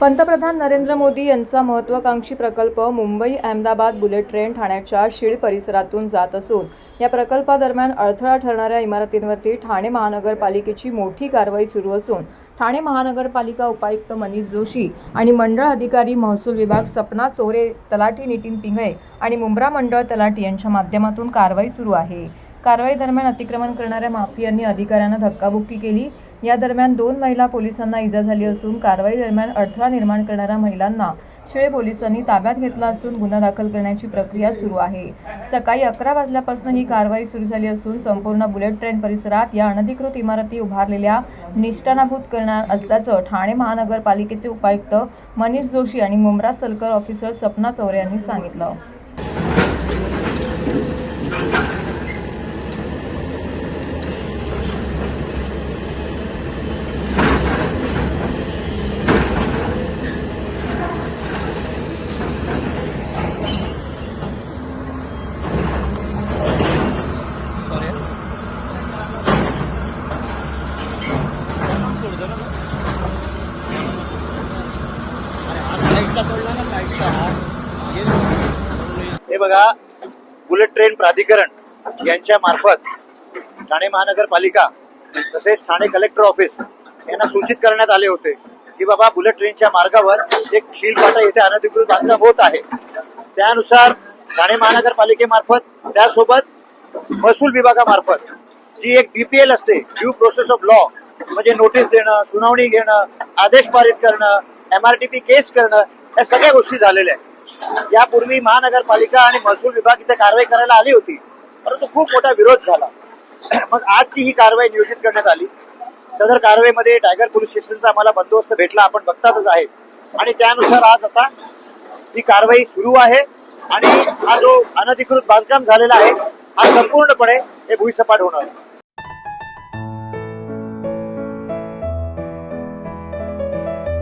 पंतप्रधान नरेंद्र मोदी यांचा महत्त्वाकांक्षी प्रकल्प मुंबई अहमदाबाद बुलेट ट्रेन ठाण्याच्या शीळ परिसरातून जात असून या प्रकल्पादरम्यान अडथळा ठरणाऱ्या इमारतींवरती ठाणे महानगरपालिकेची मोठी कारवाई सुरू असून ठाणे महानगरपालिका उपायुक्त मनीष जोशी आणि मंडळ अधिकारी महसूल विभाग सपना चोरे तलाठी नितीन पिंगळे आणि मुंब्रा मंडळ तलाठी यांच्या माध्यमातून कारवाई सुरू आहे. कारवाई दरम्यान अतिक्रमण करणाऱ्या माफियांनी अधिकाऱ्यांना धक्काबुक्की केली. या दरम्यान दोन महिला पोलिसांना इजा झाली असून कारवाई दरम्यान अडथळा निर्माण करणाऱ्या महिलांना शिळे पोलिसांनी ताब्यात घेतला असून गुन्हा दाखल करण्याची प्रक्रिया सुरू आहे. सकाळी अकरा वाजल्यापासून ही कारवाई सुरू झाली असून संपूर्ण बुलेट ट्रेन परिसरात या अनधिकृत इमारती उभारलेल्या निष्ठानाभूत करणार असल्याचं ठाणे महानगरपालिकेचे उपायुक्त मनीष जोशी आणि मुमरा सलकर ऑफिसर सपना चौरे यांनी सांगितलं. हे बघा. बुलेट ट्रेन प्राधिकरण यांच्या मार्फत ठाणे महानगरपालिका तसेच ठाणे कलेक्टर ऑफिस यांना सूचित करण्यात आले होते की बाबा बुलेट ट्रेनच्या मार्गावर एक शिलपाटा येथे अनधिकृत बांधकाम होत आहे. त्यानुसार ठाणे महानगरपालिकेमार्फत त्यासोबत महसूल विभागामार्फत जी एक बीपीएल असते ड्यू प्रोसेस ऑफ लॉ म्हणजे नोटीस देणं सुनावणी घेणं आदेश पारित करणं एमआरटीपी केस करणं या सगळ्या गोष्टी झालेल्या आहेत. यापूर्वी महानगरपालिका आणि महसूल विभाग इथे कारवाई करायला आली होती परंतु खूप मोठा विरोध झाला. मग आजची ही कारवाई नियोजित करण्यात आली. सदर कारवाईमध्ये टायगर पोलीस स्टेशनचा आम्हाला बंदोबस्त भेटला आपण बघतातच आहे. आणि त्यानुसार आज आता ही कारवाई सुरू आहे आणि हा जो अनधिकृत बांधकाम झालेला आहे हा संपूर्णपणे हे भुईसपाट होणार आहे.